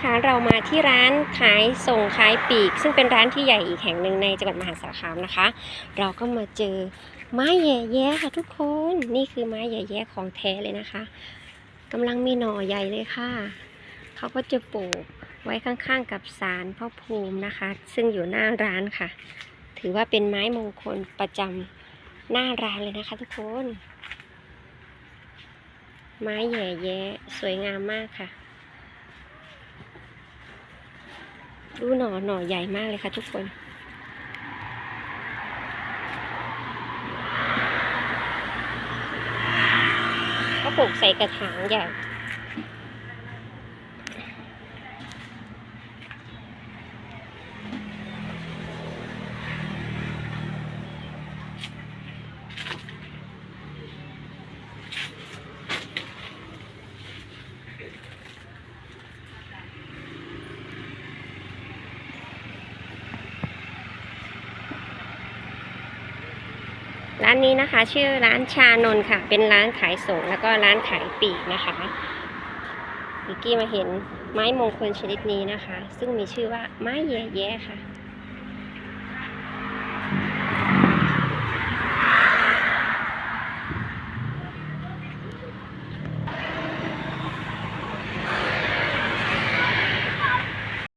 นะคะ เรามาที่ร้านขายส่งขายปีก ซึ่งเป็นร้านที่ใหญ่อีกแห่งหนึ่งในจังหวัดมหาสารคามนะคะ เราก็มาเจอไม้แย่แย่ค่ะทุกคนนี่คือไม้แย่แย่ของแท้เลยนะคะกำลังมีหน่อใหญ่เลยค่ะเขาก็จะปลูกไว้ข้างๆกับศาลพ่อภูมินะคะ ซึ่งอยู่หน้าร้านค่ะ ถือว่าเป็นไม้มงคลประจำหน้าร้านเลยนะคะ ทุกคน ไม้แย่แย่สวยงามมากค่ะ ดูหน่อหน่อใหญ่มากเลยค่ะทุกคน ก็ปลูกใส่กระถางใหญ่ ร้านนี้นะคะ ชื่อร้านชานนค่ะ เป็นร้านขายส่งแล้วก็ร้านขายปีกนะคะวิกกี้มาเห็นไม้มงคลชนิดนี้นะคะ ซึ่งมีชื่อว่าไม้แย่แยค่ะ